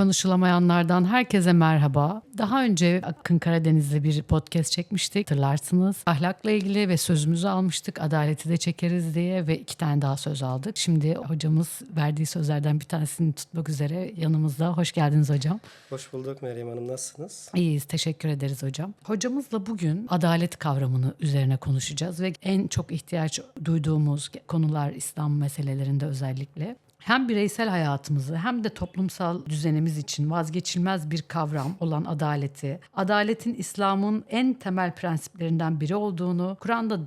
Konuşulamayanlardan herkese merhaba. Daha önce Akın Karadeniz'de bir podcast çekmiştik hatırlarsınız. Ahlakla ilgili ve sözümüzü almıştık. Adaleti de çekeriz diye ve iki tane daha söz aldık. Şimdi hocamız verdiği sözlerden bir tanesini tutmak üzere yanımızda. Hoş geldiniz hocam. Hoş bulduk Meryem Hanım. Nasılsınız? İyiyiz. Teşekkür ederiz hocam. Hocamızla bugün adalet kavramını üzerine konuşacağız ve en çok ihtiyaç duyduğumuz konular İslam meselelerinde özellikle hem bireysel hayatımızı hem de toplumsal düzenimiz için vazgeçilmez bir kavram olan adaleti, adaletin İslam'ın en temel prensiplerinden biri olduğunu, Kur'an'da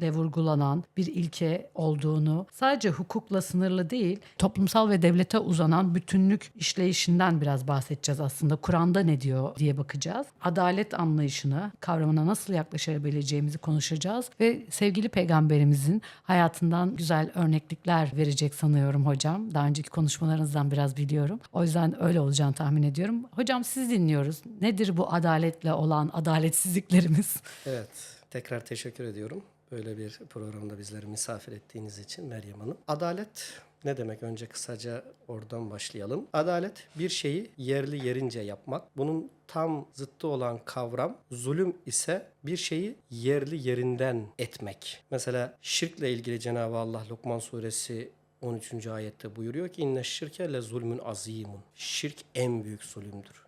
defaatle vurgulanan bir ilke olduğunu, sadece hukukla sınırlı değil, toplumsal ve devlete uzanan bütünlük işleyişinden biraz bahsedeceğiz aslında. Kur'an'da ne diyor diye bakacağız. Adalet anlayışını, kavramına nasıl yaklaşabileceğimizi konuşacağız ve sevgili peygamberimizin hayatından güzel örneklikler verecek sanıyorum hocam. Daha önceki konuşmalarınızdan biraz biliyorum. O yüzden öyle olacağını tahmin ediyorum. Hocam siz dinliyoruz. Nedir bu adaletle olan adaletsizliklerimiz? Evet. Tekrar teşekkür ediyorum. Böyle bir programda bizleri misafir ettiğiniz için Meryem Hanım. Adalet ne demek? Önce kısaca oradan başlayalım. Adalet bir şeyi yerli yerince yapmak. Bunun tam zıttı olan kavram zulüm ise bir şeyi yerli yerinden etmek. Mesela şirkle ilgili Cenab-ı Allah Lokman suresi 13. ayette buyuruyor ki inne şirke le zulmün azimun. Şirk en büyük zulümdür.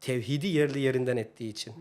Tevhidi yerli yerinden ettiği için.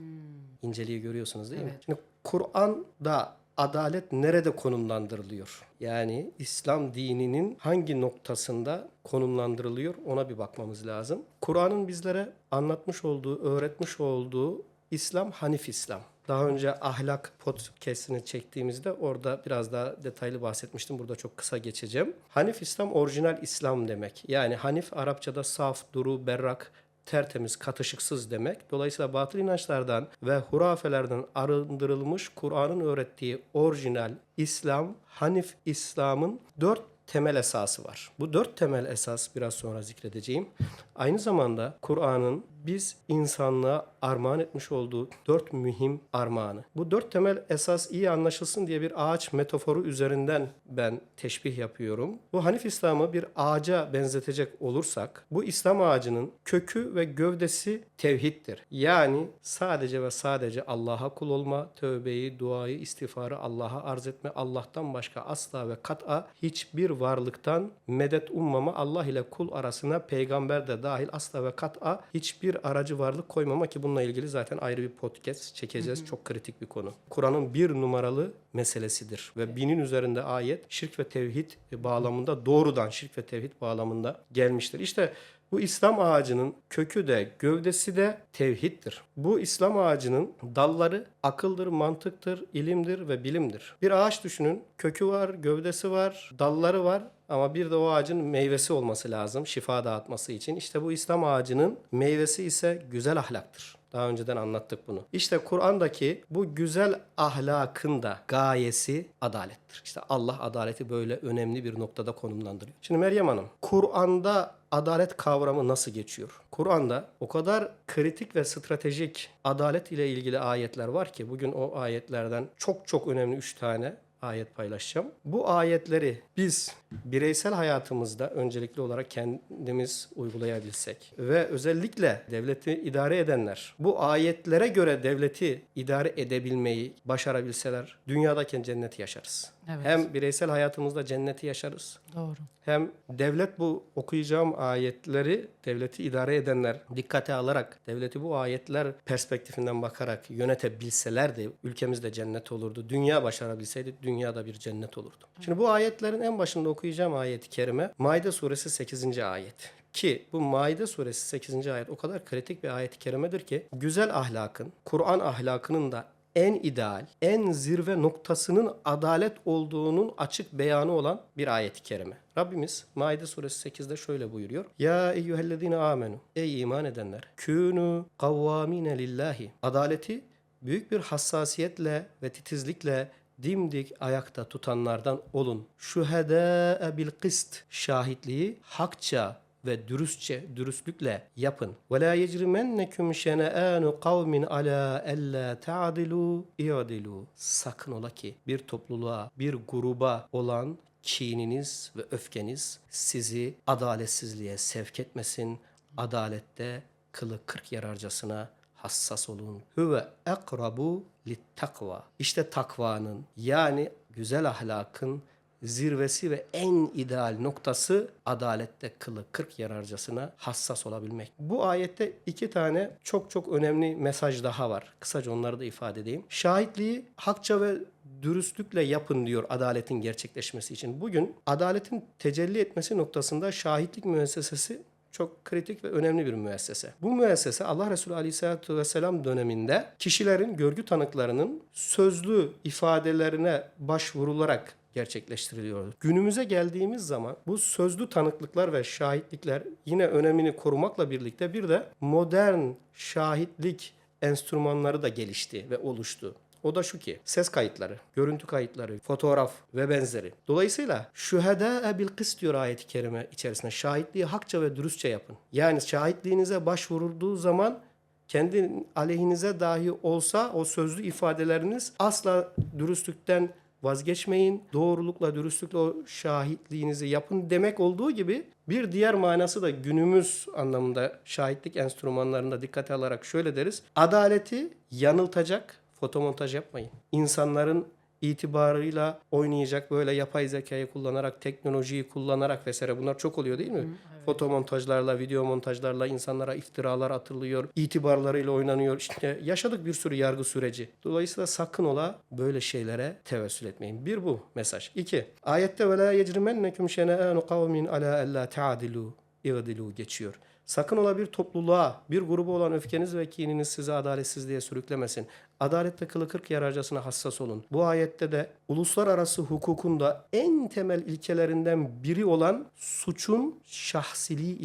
İnceliği görüyorsunuz değil mi? Şimdi Kur'an'da adalet nerede konumlandırılıyor? Yani İslam dininin hangi noktasında konumlandırılıyor ona bir bakmamız lazım. Kur'an'ın bizlere anlatmış olduğu, öğretmiş olduğu İslam Hanif İslam. Daha önce ahlak podcast'ini çektiğimizde orada biraz daha detaylı bahsetmiştim. Burada çok kısa geçeceğim. Hanif İslam orijinal İslam demek. Yani Hanif Arapçada saf, duru, berrak, tertemiz, katışıksız demek. Dolayısıyla batıl inançlardan ve hurafelerden arındırılmış Kur'an'ın öğrettiği orijinal İslam, Hanif İslam'ın dört temel esası var. Bu dört temel esas biraz sonra zikredeceğim. Aynı zamanda Kur'an'ın biz insanlığa armağan etmiş olduğu dört mühim armağanı. Bu dört temel esas iyi anlaşılsın diye bir ağaç metaforu üzerinden ben teşbih yapıyorum. Bu Hanif İslam'ı bir ağaca benzetecek olursak bu İslam ağacının kökü ve gövdesi tevhiddir. Yani sadece ve sadece Allah'a kul olma, tövbeyi, duayı, istiğfarı Allah'a arz etme, Allah'tan başka asla ve kat'a hiçbir varlıktan medet ummama, Allah ile kul arasına peygamber de dahil asla ve kat'a hiçbir bir aracı varlık koymama ki bununla ilgili zaten ayrı bir podcast çekeceğiz. Hı hı. Çok kritik bir konu. Kur'an'ın bir numaralı meselesidir ve binin üzerinde ayet şirk ve tevhid bağlamında doğrudan şirk ve tevhid bağlamında gelmiştir. İşte bu İslam ağacının kökü de gövdesi de tevhiddir. Bu İslam ağacının dalları akıldır, mantıktır, ilimdir ve bilimdir. Bir ağaç düşünün. Kökü var, gövdesi var, dalları var ama bir de o ağacın meyvesi olması lazım şifa dağıtması için. İşte bu İslam ağacının meyvesi ise güzel ahlaktır. Daha önceden anlattık bunu. İşte Kur'an'daki bu güzel ahlakın da gayesi adalettir. İşte Allah adaleti böyle önemli bir noktada konumlandırıyor. Şimdi Meryem Hanım, Kur'an'da adalet kavramı nasıl geçiyor? Kur'an'da o kadar kritik ve stratejik adalet ile ilgili ayetler var ki bugün o ayetlerden çok çok önemli 3 tane ayet paylaşacağım. Bu ayetleri biz bireysel hayatımızda öncelikli olarak kendimiz uygulayabilsek ve özellikle devleti idare edenler bu ayetlere göre devleti idare edebilmeyi başarabilseler dünyadaki cenneti yaşarız. Evet. Hem bireysel hayatımızda cenneti yaşarız. Doğru. Hem devlet bu okuyacağım ayetleri devleti idare edenler dikkate alarak devleti bu ayetler perspektifinden bakarak yönetebilselerdi ülkemizde cennet olurdu. Dünya başarabilseydi dünyada bir cennet olurdu. Şimdi bu ayetlerin en başında okuyacağım ayet-i kerime Maide suresi 8. ayet. Ki bu Maide suresi 8. ayet o kadar kritik bir ayet-i kerimedir ki güzel ahlakın, Kur'an ahlakının da en ideal, en zirve noktasının adalet olduğunun açık beyanı olan bir ayet-i kerime. Rabbimiz Maide suresi 8'de şöyle buyuruyor. Ya eyyühellezine amenu. Ey iman edenler. Künü kavvamine lillahi. Adaleti büyük bir hassasiyetle ve titizlikle dimdik ayakta tutanlardan olun. Şühedâe bil kist. Şahitliği hakça ve dürüstçe, dürüstlükle yapın. Ve la yecrimennekum şene'anu kavmin ala alla ta'dilu i'dilu. Sakın ola ki bir topluluğa, bir gruba olan kininiz ve öfkeniz sizi adaletsizliğe sevk etmesin, adalette kılı kırk yararcasına hassas olun. Huve ekrabu lit takva. İşte takvanın yani güzel ahlakın zirvesi ve en ideal noktası adalette kılı kırk yararcasına hassas olabilmek. Bu ayette iki tane çok çok önemli mesaj daha var. Kısaca onları da ifade edeyim. Şahitliği hakça ve dürüstlükle yapın diyor adaletin gerçekleşmesi için. Bugün adaletin tecelli etmesi noktasında şahitlik müessesesi çok kritik ve önemli bir müessese. Bu müessese Allah Resulü Aleyhisselatü Vesselam döneminde kişilerin, görgü tanıklarının sözlü ifadelerine başvurularak gerçekleştiriliyordu. Günümüze geldiğimiz zaman bu sözlü tanıklıklar ve şahitlikler yine önemini korumakla birlikte bir de modern şahitlik enstrümanları da gelişti ve oluştu. O da şu ki ses kayıtları, görüntü kayıtları, fotoğraf ve benzeri. Dolayısıyla şühedâe bil kıst diyor ayet-i kerime içerisinde. Şahitliği hakça ve dürüstçe yapın. Yani şahitliğinize başvurulduğu zaman kendi aleyhinize dahi olsa o sözlü ifadeleriniz asla dürüstlükten vazgeçmeyin. Doğrulukla, dürüstlükle o şahitliğinizi yapın demek olduğu gibi bir diğer manası da günümüz anlamında şahitlik enstrümanlarında dikkate alarak şöyle deriz. Adaleti yanıltacak fotomontaj yapmayın. İnsanların itibarıyla oynayacak böyle yapay zekayı kullanarak, teknolojiyi kullanarak vesaire bunlar çok oluyor değil mi? Fotomontajlarla, video montajlarla insanlara iftiralar atılıyor, itibarlarıyla oynanıyor. İşte yaşadık bir sürü yargı süreci. Dolayısıyla sakın ola böyle şeylere tevessül etmeyin. Bir bu mesaj. İki, ayette ve la yecrimennekum şene'anu kavmin ala alla ta'dilu i'dilu geçiyor. Sakın ola bir topluluğa, bir grubu olan öfkeniz ve kininiz sizi adaletsizliğe sürüklemesin. Adalette kılı kırk yararcasına hassas olun. Bu ayette de uluslararası hukukun da en temel ilkelerinden biri olan suçun şahsiliği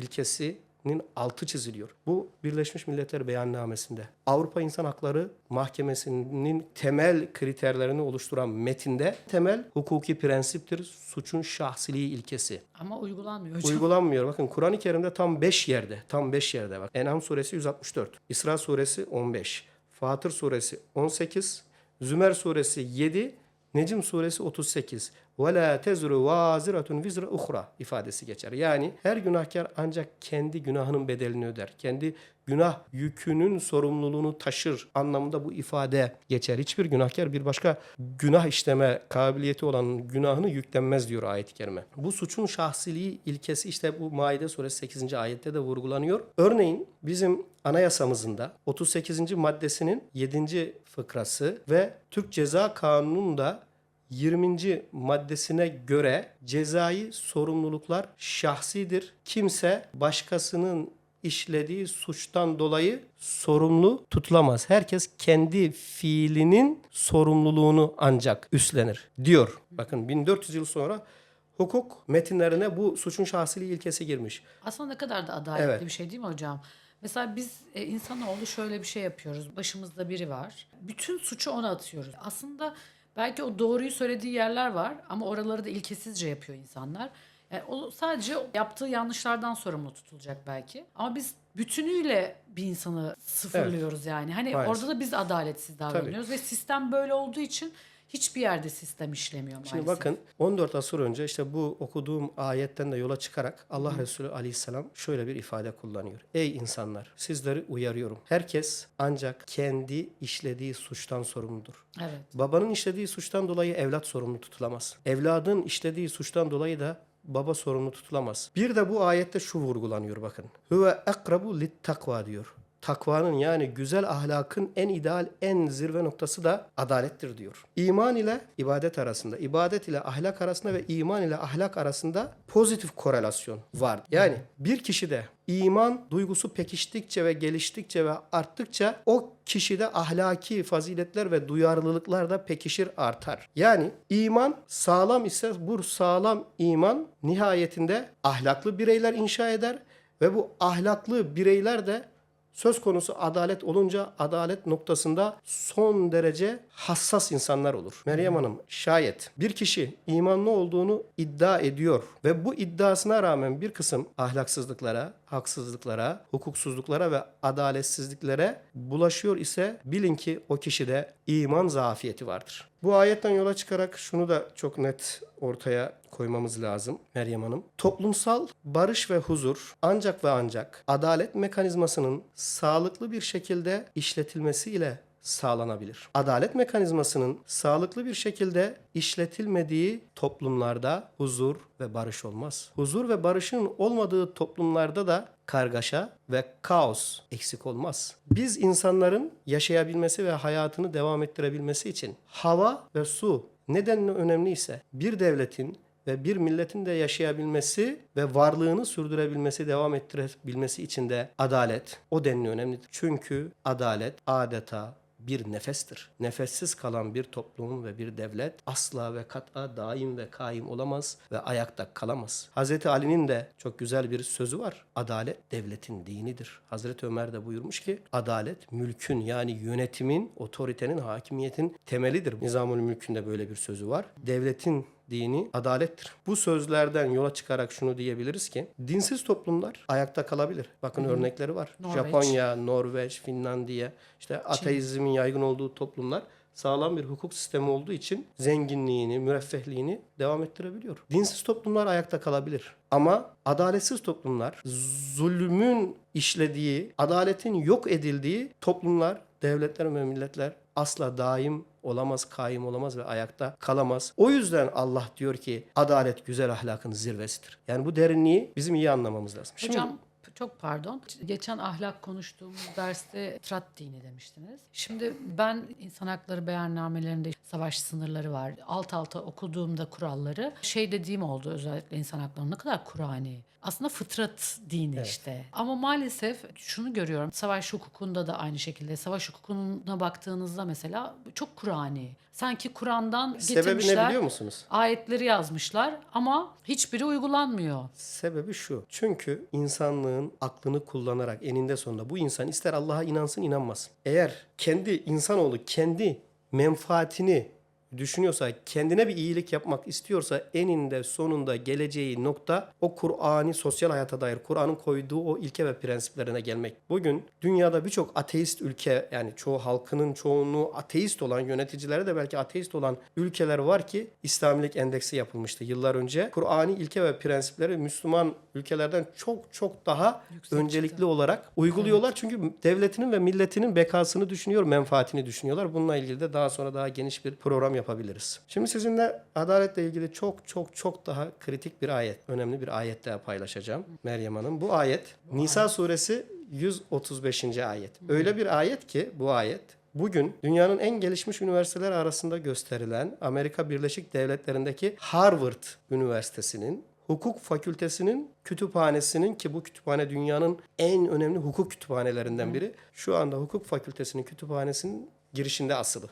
ilkesinin altı çiziliyor. Bu Birleşmiş Milletler Beyannamesi'nde. Avrupa İnsan Hakları Mahkemesi'nin temel kriterlerini oluşturan metinde temel hukuki prensiptir suçun şahsiliği ilkesi. Ama uygulanmıyor hocam. Uygulanmıyor. Bakın Kur'an-ı Kerim'de tam 5 yerde, tam 5 yerde bak. En'am suresi 164, İsra suresi 15, Fatır suresi 18, Zümer suresi 7, Necim suresi 38. Ve la tezru vaziratun vizra uhra ifadesi geçer. Yani her günahkar ancak kendi günahının bedelini öder. Kendi günah yükünün sorumluluğunu taşır anlamında bu ifade geçer. Hiçbir günahkar bir başka günah işleme kabiliyeti olan günahını yüklenmez diyor ayet-i kerime. Bu suçun şahsiliği ilkesi işte bu Maide suresi 8. ayette de vurgulanıyor. Örneğin bizim anayasamızın da 38. maddesinin 7. fıkrası ve Türk Ceza Kanunu'nun da 20. maddesine göre cezai sorumluluklar şahsidir. Kimse başkasının işlediği suçtan dolayı sorumlu tutulamaz. Herkes kendi fiilinin sorumluluğunu ancak üstlenir diyor. Bakın 1400 yıl sonra hukuk metinlerine bu suçun şahsiliği ilkesi girmiş. Aslında ne kadar da adaletli Evet. bir şey değil mi hocam? Mesela biz e, insanoğlu şöyle bir şey yapıyoruz. Başımızda biri var. Bütün suçu ona atıyoruz. Aslında belki o doğruyu söylediği yerler var ama oraları da ilkesizce yapıyor insanlar. Yani o sadece yaptığı yanlışlardan sorumlu tutulacak belki. Ama biz bütünüyle bir insanı sıfırlıyoruz yani. Hani Maalesef. orada da biz adaletsiz davranıyoruz ve sistem böyle olduğu için hiçbir yerde sistem işlemiyor maalesef. Şimdi bakın 14 asır önce işte bu okuduğum ayetten de yola çıkarak Allah Resulü Aleyhisselam şöyle bir ifade kullanıyor. Ey insanlar sizleri uyarıyorum. Herkes ancak kendi işlediği suçtan sorumludur. Evet. Babanın işlediği suçtan dolayı evlat sorumlu tutulamaz. Evladın işlediği suçtan dolayı da baba sorumlu tutulamaz. Bir de bu ayette şu vurgulanıyor bakın. Huve akrabu lit takva diyor. Takvanın yani güzel ahlakın en ideal, en zirve noktası da adalettir diyor. İman ile ibadet arasında, ibadet ile ahlak arasında ve iman ile ahlak arasında pozitif korelasyon var. Yani bir kişide iman duygusu pekiştikçe ve geliştikçe ve arttıkça o kişide ahlaki faziletler ve duyarlılıklar da pekişir artar. Yani iman sağlam ise bu sağlam iman nihayetinde ahlaklı bireyler inşa eder ve bu ahlaklı bireyler de söz konusu adalet olunca adalet noktasında son derece hassas insanlar olur. Meryem Hanım şayet bir kişi imanlı olduğunu iddia ediyor ve bu iddiasına rağmen bir kısım ahlaksızlıklara, haksızlıklara, hukuksuzluklara ve adaletsizliklere bulaşıyor ise bilin ki o kişide iman zafiyeti vardır. Bu ayetten yola çıkarak şunu da çok net ortaya koymamız lazım Meryem Hanım. Toplumsal barış ve huzur ancak ve ancak adalet mekanizmasının sağlıklı bir şekilde işletilmesiyle sağlanabilir. Adalet mekanizmasının sağlıklı bir şekilde işletilmediği toplumlarda huzur ve barış olmaz. Huzur ve barışın olmadığı toplumlarda da kargaşa ve kaos eksik olmaz. Biz insanların yaşayabilmesi ve hayatını devam ettirebilmesi için hava ve su nedenle önemliyse bir devletin ve bir milletin de yaşayabilmesi ve varlığını sürdürebilmesi, devam ettirebilmesi için de adalet o denli önemlidir. Çünkü adalet adeta bir nefestir. Nefessiz kalan bir toplum ve bir devlet asla ve kat'a daim ve kaim olamaz ve ayakta kalamaz. Hazreti Ali'nin de çok güzel bir sözü var. Adalet devletin dinidir. Hazreti Ömer de buyurmuş ki adalet mülkün yani yönetimin, otoritenin, hakimiyetin temelidir. Nizamül Mülk'ün de böyle bir sözü var. Devletin dini adalettir. Bu sözlerden yola çıkarak şunu diyebiliriz ki dinsiz toplumlar ayakta kalabilir. Bakın örnekleri var. Norveç. Japonya, Norveç, Finlandiya, işte ateizmin yaygın olduğu toplumlar sağlam bir hukuk sistemi olduğu için zenginliğini, müreffehliğini devam ettirebiliyor. Dinsiz toplumlar ayakta kalabilir. Ama adaletsiz toplumlar, zulmün işlediği, adaletin yok edildiği toplumlar, devletler ve milletler asla daim olamaz, kaim olamaz ve ayakta kalamaz. O yüzden Allah diyor ki adalet güzel ahlakın zirvesidir. Yani bu derinliği bizim iyi anlamamız lazım. Hocam çok pardon. Geçen ahlak konuştuğumuz derste fıtrat dini demiştiniz. Şimdi ben insan hakları beyannamelerinde savaş sınırları var. Alt alta okuduğumda kuralları şey dediğim oldu özellikle insan hakları ne kadar Kur'ani. Aslında fıtrat dini işte. Ama maalesef şunu görüyorum. Savaş hukukunda da aynı şekilde. Savaş hukukuna baktığınızda mesela çok Kur'ani. Sanki Kur'an'dan Sebebi ne getirmişler. biliyor musunuz? Ayetleri yazmışlar ama hiçbiri uygulanmıyor. Sebebi şu. Çünkü insanlığın aklını kullanarak eninde sonunda bu insan ister Allah'a inansın inanmasın. Eğer kendi insanoğlu kendi menfaatini düşünüyorsa, kendine bir iyilik yapmak istiyorsa eninde sonunda geleceği nokta o Kur'an'ı sosyal hayata dair Kur'an'ın koyduğu o ilke ve prensiplerine gelmek. Bugün dünyada birçok ateist ülke yani çoğu halkının çoğunluğu ateist olan yöneticilere de belki ateist olan ülkeler var ki İslamilik endeksi yapılmıştı yıllar önce. Kur'an'ı ilke ve prensipleri Müslüman ülkelerden çok çok daha Yüksek öncelikli çıktı. olarak uyguluyorlar. Çünkü devletinin ve milletinin bekasını düşünüyor, menfaatini düşünüyorlar. Bununla ilgili de daha sonra daha geniş bir program yapabiliriz. Şimdi sizinle adaletle ilgili çok çok çok daha kritik bir ayet, önemli bir ayet daha paylaşacağım Meryem Hanım. Bu ayet Nisa suresi 135. ayet. Öyle bir ayet ki bu ayet Bugün dünyanın en gelişmiş üniversiteler arasında gösterilen Amerika Birleşik Devletleri'ndeki Harvard Üniversitesi'nin hukuk fakültesinin kütüphanesinin ki bu kütüphane dünyanın en önemli hukuk kütüphanelerinden biri. Şu anda hukuk fakültesinin kütüphanesinin girişinde asılı.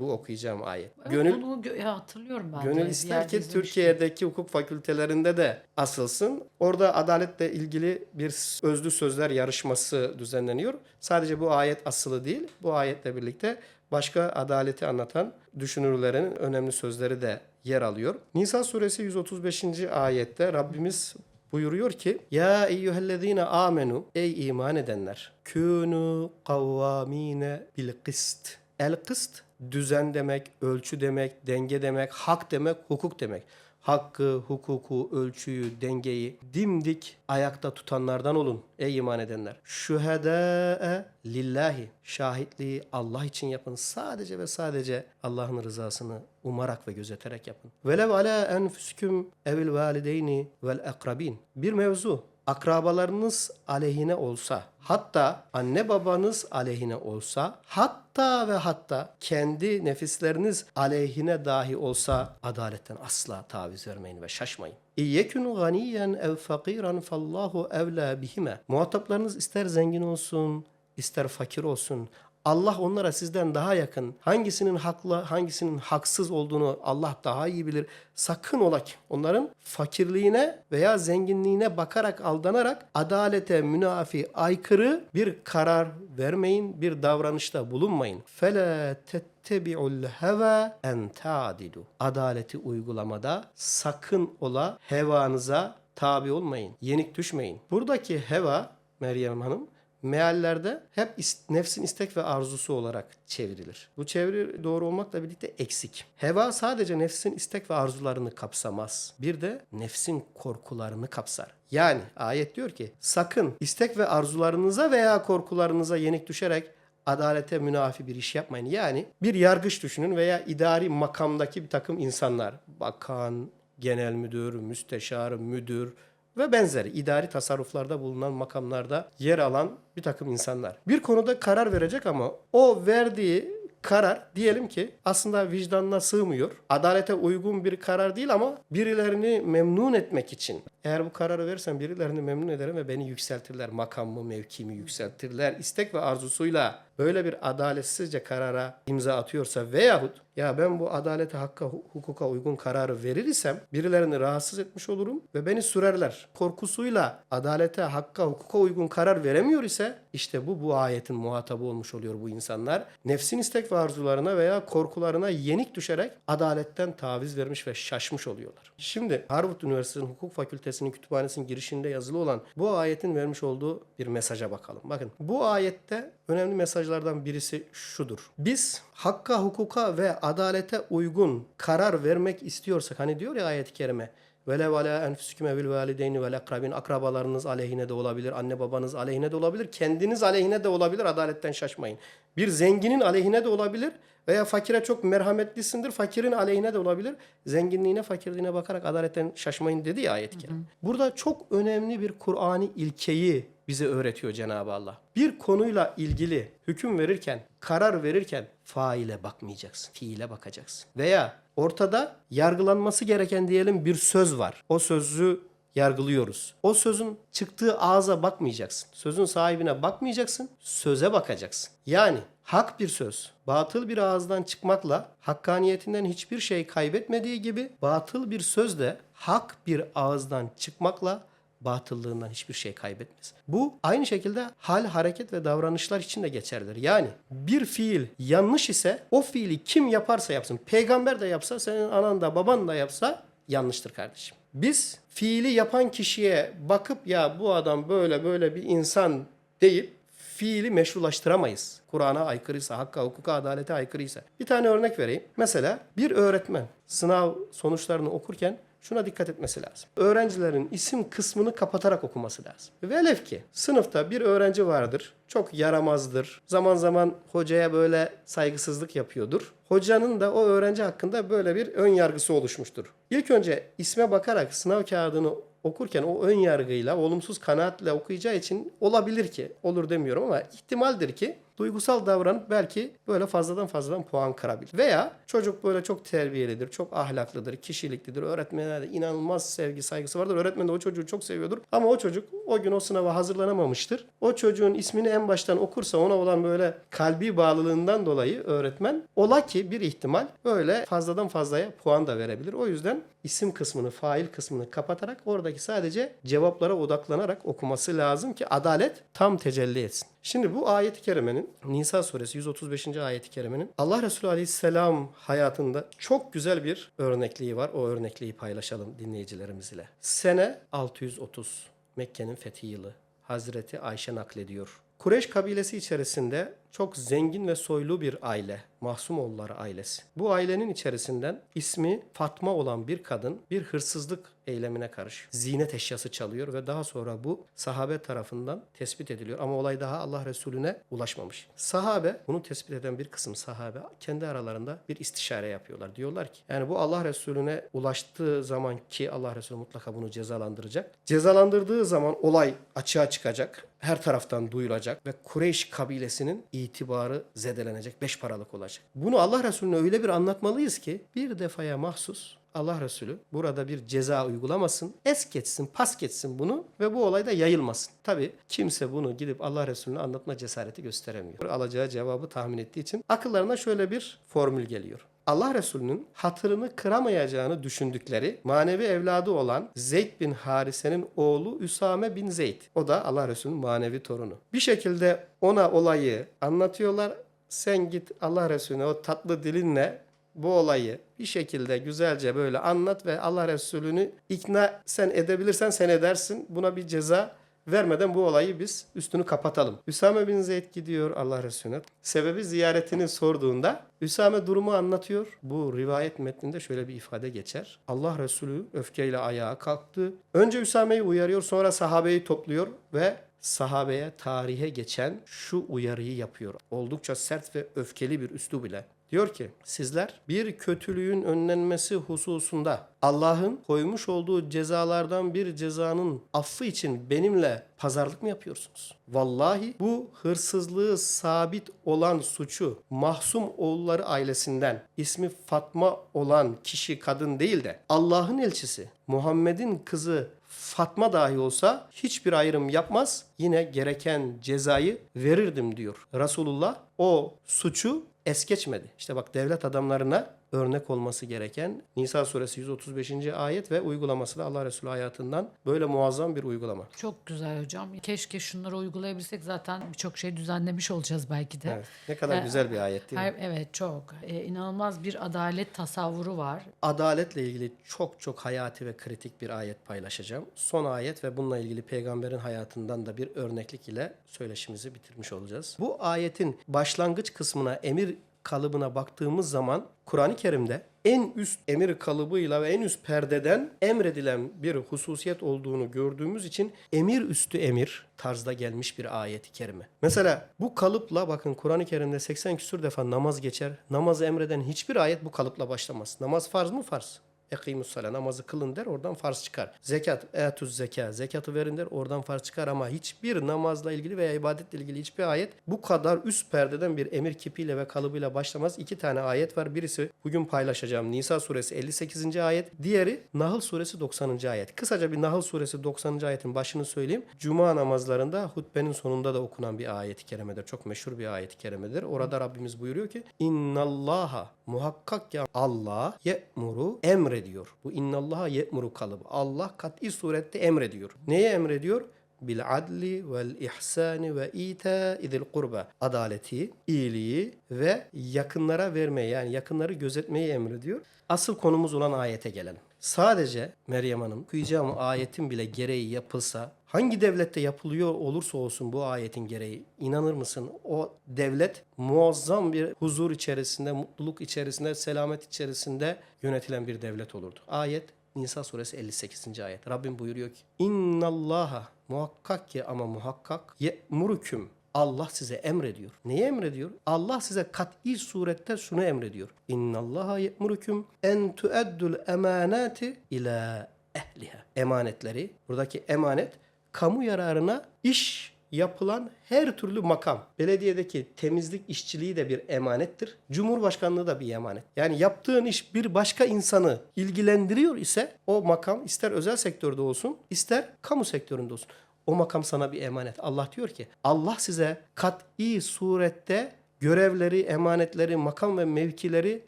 Bu okuyacağım ayet. Evet, Gönül bunu gö- hatırlıyorum ben. de. Gönül Bir ister ki. Türkiye'deki hukuk fakültelerinde de asılsın. Orada adaletle ilgili bir özlü sözler yarışması düzenleniyor. Sadece bu ayet asılı değil. Bu ayetle birlikte başka adaleti anlatan düşünürlerin önemli sözleri de yer alıyor. Nisa suresi 135. ayette Rabbimiz buyuruyor ki Ya eyyühellezine amenu ey iman edenler künü kavvamine bil kist El kıst düzen demek, ölçü demek, denge demek, hak demek, hukuk demek. Hakkı, hukuku, ölçüyü, dengeyi dimdik ayakta tutanlardan olun ey iman edenler. Şühedâe lillahi. Şahitliği Allah için yapın. Sadece ve sadece Allah'ın rızasını umarak ve gözeterek yapın. Velev ala enfüsüküm evil valideyni vel akrabin. Bir mevzu akrabalarınız aleyhine olsa, hatta anne babanız aleyhine olsa, hatta ve hatta kendi nefisleriniz aleyhine dahi olsa adaletten asla taviz vermeyin ve şaşmayın. İyyekün ganiyen ev fakiran fallahu evla bihime. Muhataplarınız ister zengin olsun, ister fakir olsun. Allah onlara sizden daha yakın. Hangisinin haklı, hangisinin haksız olduğunu Allah daha iyi bilir. Sakın ola ki onların fakirliğine veya zenginliğine bakarak aldanarak adalete münafi aykırı bir karar vermeyin, bir davranışta bulunmayın. Fela tettebi'ul heva en ta'dilu. Adaleti uygulamada sakın ola hevanıza tabi olmayın, yenik düşmeyin. Buradaki heva Meryem Hanım meallerde hep nefsin istek ve arzusu olarak çevrilir. Bu çeviri doğru olmakla birlikte eksik. Heva sadece nefsin istek ve arzularını kapsamaz. Bir de nefsin korkularını kapsar. Yani ayet diyor ki sakın istek ve arzularınıza veya korkularınıza yenik düşerek adalete münafi bir iş yapmayın. Yani bir yargıç düşünün veya idari makamdaki bir takım insanlar. Bakan, genel müdür, müsteşar, müdür ve benzeri idari tasarruflarda bulunan makamlarda yer alan bir takım insanlar. Bir konuda karar verecek ama o verdiği karar diyelim ki aslında vicdanına sığmıyor. Adalete uygun bir karar değil ama birilerini memnun etmek için. Eğer bu kararı versem birilerini memnun ederim ve beni yükseltirler. Makamımı, mevkimi yükseltirler. İstek ve arzusuyla böyle bir adaletsizce karara imza atıyorsa veyahut ya ben bu adalete, hakka, hu- hukuka uygun kararı verir isem birilerini rahatsız etmiş olurum ve beni sürerler. Korkusuyla adalete, hakka, hukuka uygun karar veremiyor ise işte bu bu ayetin muhatabı olmuş oluyor bu insanlar. Nefsin istek ve arzularına veya korkularına yenik düşerek adaletten taviz vermiş ve şaşmış oluyorlar. Şimdi Harvard Üniversitesi'nin hukuk fakültesinin kütüphanesinin girişinde yazılı olan bu ayetin vermiş olduğu bir mesaja bakalım. Bakın bu ayette önemli mesajlardan birisi şudur. Biz hakka, hukuka ve adalete uygun karar vermek istiyorsak hani diyor ya ayet-i kerime Vele ve la enfüsüküm evil valideyni vel akrabin akrabalarınız aleyhine de olabilir, anne babanız aleyhine de olabilir, kendiniz aleyhine de olabilir. Adaletten şaşmayın. Bir zenginin aleyhine de olabilir veya fakire çok merhametlisindir, fakirin aleyhine de olabilir. Zenginliğine, fakirliğine bakarak adaletten şaşmayın dedi ya ayet-i kerime. Burada çok önemli bir Kur'ani ilkeyi bize öğretiyor Cenab-ı Allah. Bir konuyla ilgili hüküm verirken, karar verirken faile bakmayacaksın, fiile bakacaksın. Veya ortada yargılanması gereken diyelim bir söz var. O sözü yargılıyoruz. O sözün çıktığı ağza bakmayacaksın. Sözün sahibine bakmayacaksın, söze bakacaksın. Yani hak bir söz, batıl bir ağızdan çıkmakla hakkaniyetinden hiçbir şey kaybetmediği gibi batıl bir söz de hak bir ağızdan çıkmakla batıllığından hiçbir şey kaybetmez. Bu aynı şekilde hal, hareket ve davranışlar için de geçerlidir. Yani bir fiil yanlış ise o fiili kim yaparsa yapsın, peygamber de yapsa, senin anan da baban da yapsa yanlıştır kardeşim. Biz fiili yapan kişiye bakıp ya bu adam böyle böyle bir insan deyip fiili meşrulaştıramayız. Kur'an'a aykırıysa, hakka, hukuka, adalete aykırıysa. Bir tane örnek vereyim. Mesela bir öğretmen sınav sonuçlarını okurken şuna dikkat etmesi lazım. Öğrencilerin isim kısmını kapatarak okuması lazım. Velev ki sınıfta bir öğrenci vardır. Çok yaramazdır. Zaman zaman hocaya böyle saygısızlık yapıyordur. Hocanın da o öğrenci hakkında böyle bir ön yargısı oluşmuştur. İlk önce isme bakarak sınav kağıdını okurken o ön yargıyla, olumsuz kanaatle okuyacağı için olabilir ki, olur demiyorum ama ihtimaldir ki duygusal davranıp belki böyle fazladan fazladan puan kırabilir. Veya çocuk böyle çok terbiyelidir, çok ahlaklıdır, kişiliklidir. Öğretmene de inanılmaz sevgi, saygısı vardır. Öğretmen de o çocuğu çok seviyordur. Ama o çocuk o gün o sınava hazırlanamamıştır. O çocuğun ismini en baştan okursa ona olan böyle kalbi bağlılığından dolayı öğretmen ola ki bir ihtimal böyle fazladan fazlaya puan da verebilir. O yüzden isim kısmını, fail kısmını kapatarak oradaki sadece cevaplara odaklanarak okuması lazım ki adalet tam tecelli etsin. Şimdi bu ayet-i kerimenin Nisa suresi 135. ayet-i kerimenin Allah Resulü aleyhisselam hayatında çok güzel bir örnekliği var. O örnekliği paylaşalım dinleyicilerimiz ile. Sene 630 Mekke'nin fethi yılı. Hazreti Ayşe naklediyor. Kureyş kabilesi içerisinde çok zengin ve soylu bir aile. Mahsumoğulları ailesi. Bu ailenin içerisinden ismi Fatma olan bir kadın bir hırsızlık eylemine karış. Zinet eşyası çalıyor ve daha sonra bu sahabe tarafından tespit ediliyor. Ama olay daha Allah Resulüne ulaşmamış. Sahabe, bunu tespit eden bir kısım sahabe kendi aralarında bir istişare yapıyorlar. Diyorlar ki yani bu Allah Resulüne ulaştığı zaman ki Allah Resulü mutlaka bunu cezalandıracak. Cezalandırdığı zaman olay açığa çıkacak. Her taraftan duyulacak ve Kureyş kabilesinin itibarı zedelenecek. Beş paralık olacak. Bunu Allah Resulüne öyle bir anlatmalıyız ki bir defaya mahsus Allah Resulü burada bir ceza uygulamasın, es geçsin, pas geçsin bunu ve bu olayda yayılmasın. Tabi kimse bunu gidip Allah Resulüne anlatma cesareti gösteremiyor. Alacağı cevabı tahmin ettiği için akıllarına şöyle bir formül geliyor. Allah Resulü'nün hatırını kıramayacağını düşündükleri manevi evladı olan Zeyd bin Harise'nin oğlu Üsame bin Zeyd. O da Allah Resulü'nün manevi torunu. Bir şekilde ona olayı anlatıyorlar. Sen git Allah Resulüne o tatlı dilinle bu olayı bir şekilde güzelce böyle anlat ve Allah Resulü'nü ikna sen edebilirsen sen edersin. Buna bir ceza vermeden bu olayı biz üstünü kapatalım. Üsame bin Zeyd gidiyor Allah Resulüne. Sebebi ziyaretini sorduğunda Üsame durumu anlatıyor. Bu rivayet metninde şöyle bir ifade geçer. Allah Resulü öfkeyle ayağa kalktı. Önce Üsame'yi uyarıyor sonra sahabeyi topluyor ve sahabeye tarihe geçen şu uyarıyı yapıyor. Oldukça sert ve öfkeli bir üslup ile. Diyor ki sizler bir kötülüğün önlenmesi hususunda Allah'ın koymuş olduğu cezalardan bir cezanın affı için benimle pazarlık mı yapıyorsunuz? Vallahi bu hırsızlığı sabit olan suçu Mahsum oğulları ailesinden ismi Fatma olan kişi kadın değil de Allah'ın elçisi Muhammed'in kızı Fatma dahi olsa hiçbir ayrım yapmaz. Yine gereken cezayı verirdim diyor. Resulullah o suçu es geçmedi. İşte bak devlet adamlarına örnek olması gereken Nisa suresi 135. ayet ve uygulaması da Allah Resulü hayatından böyle muazzam bir uygulama. Çok güzel hocam. Keşke şunları uygulayabilsek zaten birçok şey düzenlemiş olacağız belki de. Evet. Ne kadar Ee, güzel bir ayet değil mi? Evet çok. Ee, inanılmaz bir adalet tasavvuru var. Adaletle ilgili çok çok hayati ve kritik bir ayet paylaşacağım. Son ayet ve bununla ilgili peygamberin hayatından da bir örneklik ile söyleşimizi bitirmiş olacağız. Bu ayetin başlangıç kısmına emir kalıbına baktığımız zaman Kur'an-ı Kerim'de en üst emir kalıbıyla ve en üst perdeden emredilen bir hususiyet olduğunu gördüğümüz için emir üstü emir tarzda gelmiş bir ayeti kerime. Mesela bu kalıpla bakın Kur'an-ı Kerim'de 80 küsur defa namaz geçer. Namazı emreden hiçbir ayet bu kalıpla başlamaz. Namaz farz mı? Farz. Ekimus sala namazı kılın der oradan farz çıkar. Zekat etuz zeka zekatı verin der oradan farz çıkar ama hiçbir namazla ilgili veya ibadetle ilgili hiçbir ayet bu kadar üst perdeden bir emir kipiyle ve kalıbıyla başlamaz. İki tane ayet var. Birisi bugün paylaşacağım Nisa suresi 58. ayet. Diğeri Nahl suresi 90. ayet. Kısaca bir Nahl suresi 90. ayetin başını söyleyeyim. Cuma namazlarında hutbenin sonunda da okunan bir ayet-i kerimedir. Çok meşhur bir ayet-i kerimedir. Orada Rabbimiz buyuruyor ki İnnallaha muhakkak ya Allah ye'muru emrediyor. Bu innallaha ye'muru kalıbı. Allah kat'i surette emrediyor. Neye emrediyor? bil adli vel ihsani ve ita idil kurba. Adaleti, iyiliği ve yakınlara vermeyi yani yakınları gözetmeyi emrediyor. Asıl konumuz olan ayete gelelim. Sadece Meryem Hanım okuyacağım ayetin bile gereği yapılsa hangi devlette yapılıyor olursa olsun bu ayetin gereği inanır mısın? O devlet muazzam bir huzur içerisinde, mutluluk içerisinde, selamet içerisinde yönetilen bir devlet olurdu. Ayet Nisa suresi 58. ayet. Rabbim buyuruyor ki İnnallaha muhakkak ki ama muhakkak ye'muruküm Allah size emrediyor. Neyi emrediyor? Allah size kat'i surette şunu emrediyor. İnnallaha ye'muruküm en tueddul emanati ila ehliha. Emanetleri, buradaki emanet kamu yararına iş yapılan her türlü makam. Belediyedeki temizlik işçiliği de bir emanettir. Cumhurbaşkanlığı da bir emanet. Yani yaptığın iş bir başka insanı ilgilendiriyor ise o makam ister özel sektörde olsun ister kamu sektöründe olsun. O makam sana bir emanet. Allah diyor ki Allah size kat'i surette görevleri, emanetleri, makam ve mevkileri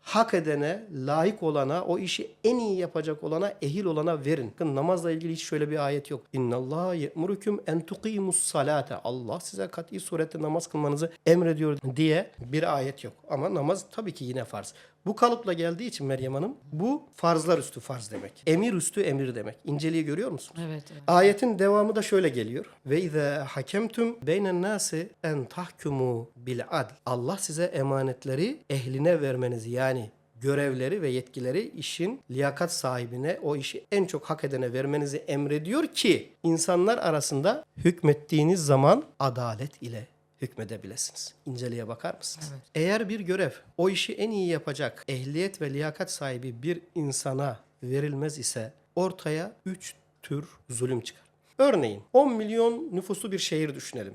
hak edene, layık olana, o işi en iyi yapacak olana, ehil olana verin. Bakın namazla ilgili hiç şöyle bir ayet yok. İnnallaha ye'murukum en tuqimus salate. Allah size kat'i surette namaz kılmanızı emrediyor diye bir ayet yok. Ama namaz tabii ki yine farz. Bu kalıpla geldiği için Meryem Hanım bu farzlar üstü farz demek. Emir üstü emir demek. İnceliği görüyor musunuz? Evet. evet. Ayetin devamı da şöyle geliyor. Ve izâ hakemtum beynen nâsi en tahkumu bil adl. Allah size emanetleri ehline vermenizi yani görevleri ve yetkileri işin liyakat sahibine, o işi en çok hak edene vermenizi emrediyor ki insanlar arasında hükmettiğiniz zaman adalet ile hükmedebilirsiniz. İnceliğe bakar mısınız? Evet. Eğer bir görev o işi en iyi yapacak ehliyet ve liyakat sahibi bir insana verilmez ise ortaya üç tür zulüm çıkar. Örneğin 10 milyon nüfuslu bir şehir düşünelim.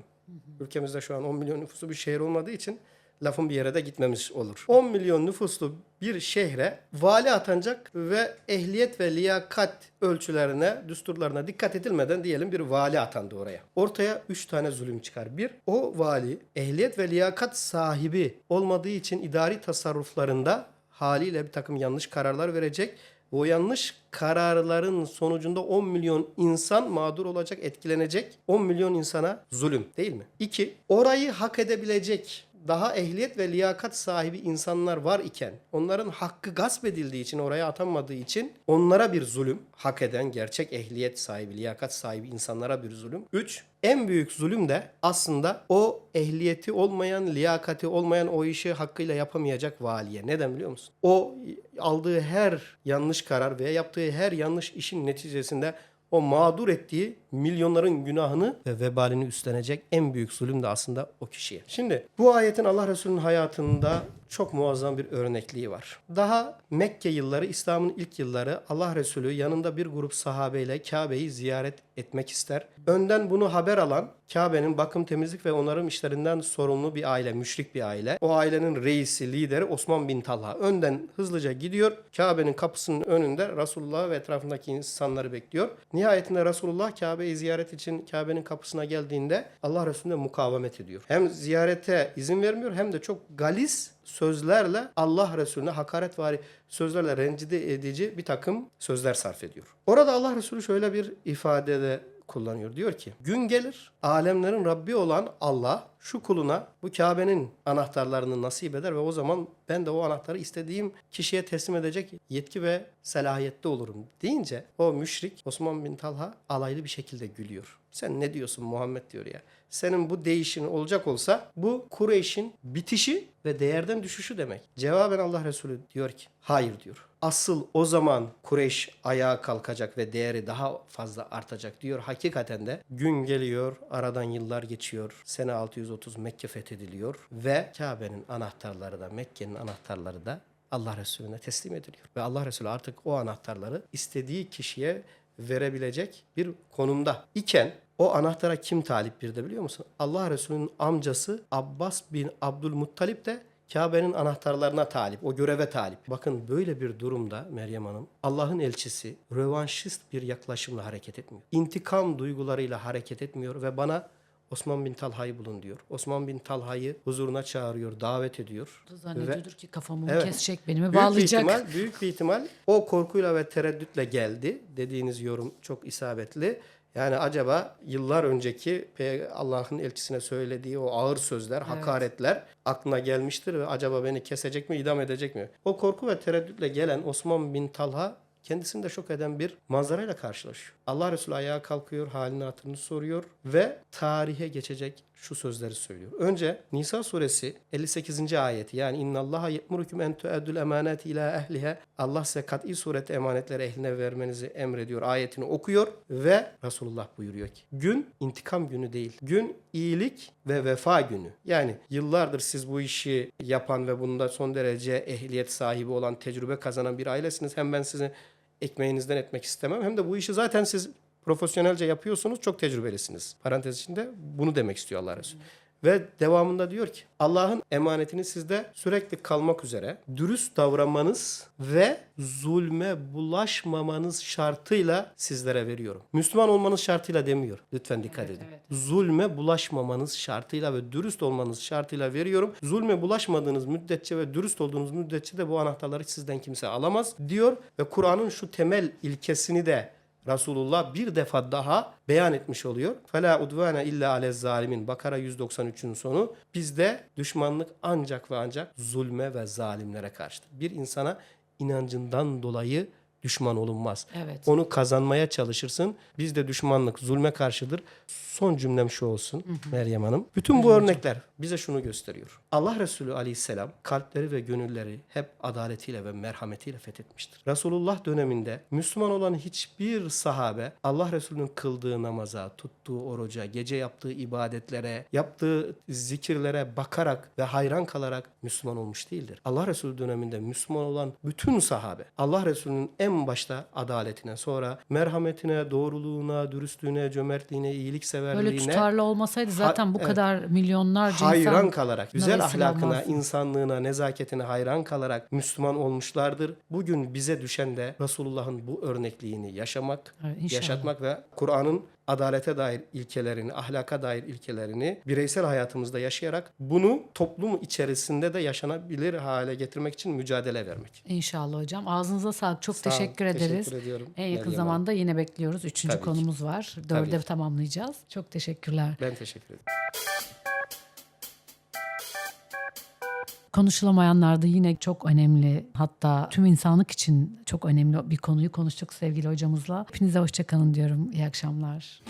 Ülkemizde şu an 10 milyon nüfuslu bir şehir olmadığı için lafın bir yere de gitmemiş olur. 10 milyon nüfuslu bir şehre vali atanacak ve ehliyet ve liyakat ölçülerine, düsturlarına dikkat edilmeden diyelim bir vali atandı oraya. Ortaya 3 tane zulüm çıkar. Bir, o vali ehliyet ve liyakat sahibi olmadığı için idari tasarruflarında haliyle bir takım yanlış kararlar verecek. O yanlış kararların sonucunda 10 milyon insan mağdur olacak, etkilenecek. 10 milyon insana zulüm değil mi? İki, orayı hak edebilecek daha ehliyet ve liyakat sahibi insanlar var iken onların hakkı gasp edildiği için oraya atanmadığı için onlara bir zulüm hak eden gerçek ehliyet sahibi, liyakat sahibi insanlara bir zulüm. 3. En büyük zulüm de aslında o ehliyeti olmayan, liyakati olmayan o işi hakkıyla yapamayacak valiye. Neden biliyor musun? O aldığı her yanlış karar veya yaptığı her yanlış işin neticesinde o mağdur ettiği milyonların günahını ve vebalini üstlenecek en büyük zulüm de aslında o kişiye. Şimdi bu ayetin Allah Resulü'nün hayatında çok muazzam bir örnekliği var. Daha Mekke yılları, İslam'ın ilk yılları Allah Resulü yanında bir grup sahabeyle Kabe'yi ziyaret etmek ister. Önden bunu haber alan Kabe'nin bakım, temizlik ve onarım işlerinden sorumlu bir aile, müşrik bir aile. O ailenin reisi, lideri Osman bin Talha. Önden hızlıca gidiyor. Kabe'nin kapısının önünde Resulullah ve etrafındaki insanları bekliyor. Nihayetinde Resulullah Kabe'yi ziyaret için Kabe'nin kapısına geldiğinde Allah Resulü'ne mukavemet ediyor. Hem ziyarete izin vermiyor hem de çok galis sözlerle Allah Resulüne hakaretvari sözlerle rencide edici bir takım sözler sarf ediyor. Orada Allah Resulü şöyle bir ifadede kullanıyor. Diyor ki gün gelir alemlerin Rabbi olan Allah şu kuluna bu Kabe'nin anahtarlarını nasip eder ve o zaman ben de o anahtarı istediğim kişiye teslim edecek yetki ve selahiyette olurum deyince o müşrik Osman bin Talha alaylı bir şekilde gülüyor. Sen ne diyorsun Muhammed diyor ya. Senin bu değişin olacak olsa bu Kureyş'in bitişi ve değerden düşüşü demek. Cevaben Allah Resulü diyor ki hayır diyor. Asıl o zaman Kureyş ayağa kalkacak ve değeri daha fazla artacak diyor. Hakikaten de gün geliyor, aradan yıllar geçiyor. Sene 630 Mekke fethediliyor ve Kabe'nin anahtarları da Mekke'nin anahtarları da Allah Resulüne teslim ediliyor. Ve Allah Resulü artık o anahtarları istediği kişiye verebilecek bir konumda iken o anahtara kim talip bir de biliyor musun? Allah Resulü'nün amcası Abbas bin Abdülmuttalip de Kabe'nin anahtarlarına talip, o göreve talip. Bakın böyle bir durumda Meryem Hanım Allah'ın elçisi rövanşist bir yaklaşımla hareket etmiyor. İntikam duygularıyla hareket etmiyor ve bana Osman bin Talha'yı bulun diyor. Osman bin Talha'yı huzuruna çağırıyor, davet ediyor. Zannediyordur ki kafamı Evet. kesecek, beni mi Büyük bir bağlayacak? ihtimal, büyük bir ihtimal o korkuyla ve tereddütle geldi. Dediğiniz yorum çok isabetli. Yani acaba yıllar önceki Allah'ın elçisine söylediği o ağır sözler, hakaretler aklına gelmiştir ve acaba beni kesecek mi, idam edecek mi? O korku ve tereddütle gelen Osman bin Talha kendisini de şok eden bir manzarayla karşılaşıyor. Allah Resulü ayağa kalkıyor, halini hatırını soruyor ve tarihe geçecek şu sözleri söylüyor. Önce Nisa suresi 58. ayeti yani innallaha ye'murukum en tu'addul emanati ila ehliha Allah size kat'i surette emanetleri ehline vermenizi emrediyor ayetini okuyor ve Resulullah buyuruyor ki gün intikam günü değil. Gün iyilik ve vefa günü. Yani yıllardır siz bu işi yapan ve bunda son derece ehliyet sahibi olan, tecrübe kazanan bir ailesiniz. Hem ben sizi ekmeğinizden etmek istemem hem de bu işi zaten siz profesyonelce yapıyorsunuz, çok tecrübelisiniz. Parantez içinde bunu demek istiyor Allah Resulü. Ve devamında diyor ki Allah'ın emanetini sizde sürekli kalmak üzere dürüst davranmanız ve zulme bulaşmamanız şartıyla sizlere veriyorum. Müslüman olmanız şartıyla demiyor. Lütfen dikkat edin. Zulme bulaşmamanız şartıyla ve dürüst olmanız şartıyla veriyorum. Zulme bulaşmadığınız müddetçe ve dürüst olduğunuz müddetçe de bu anahtarları sizden kimse alamaz diyor ve Kur'an'ın şu temel ilkesini de Resulullah bir defa daha beyan etmiş oluyor. Fela udvane illa ale zalimin. Bakara 193'ün sonu. Bizde düşmanlık ancak ve ancak zulme ve zalimlere karşıdır. Bir insana inancından dolayı düşman olunmaz. Evet. Onu kazanmaya çalışırsın. Bizde düşmanlık zulme karşıdır. Son cümlem şu olsun Meryem Hanım. Bütün bu örnekler bize şunu gösteriyor. Allah Resulü Aleyhisselam kalpleri ve gönülleri hep adaletiyle ve merhametiyle fethetmiştir. Resulullah döneminde Müslüman olan hiçbir sahabe Allah Resulü'nün kıldığı namaza, tuttuğu oruca, gece yaptığı ibadetlere, yaptığı zikirlere bakarak ve hayran kalarak Müslüman olmuş değildir. Allah Resulü döneminde Müslüman olan bütün sahabe Allah Resulü'nün en başta adaletine, sonra merhametine, doğruluğuna, dürüstlüğüne, cömertliğine, iyilikseverliğine Böyle tutarlı olmasaydı zaten bu evet. kadar milyonlarca hayran insan kalarak, güzel vesile ahlakına, olmazdı. insanlığına, nezaketine hayran kalarak Müslüman olmuşlardır. Bugün bize düşen de Resulullah'ın bu örnekliğini yaşamak, Evet, yaşatmak ve Kur'an'ın adalete dair ilkelerini, ahlaka dair ilkelerini bireysel hayatımızda yaşayarak bunu toplum içerisinde de yaşanabilir hale getirmek için mücadele vermek. İnşallah hocam. Ağzınıza sağlık. Çok Sağ olun, teşekkür ederiz. teşekkür ediyorum En yakın Meryem zamanda yine bekliyoruz. Üçüncü Tabii ki. konumuz var. Tabii Dörde ki. tamamlayacağız. Çok teşekkürler. Ben teşekkür ederim. Konuşulamayanlarda yine çok önemli hatta tüm insanlık için çok önemli bir konuyu konuştuk sevgili hocamızla. Hepinize hoşçakalın diyorum. İyi akşamlar.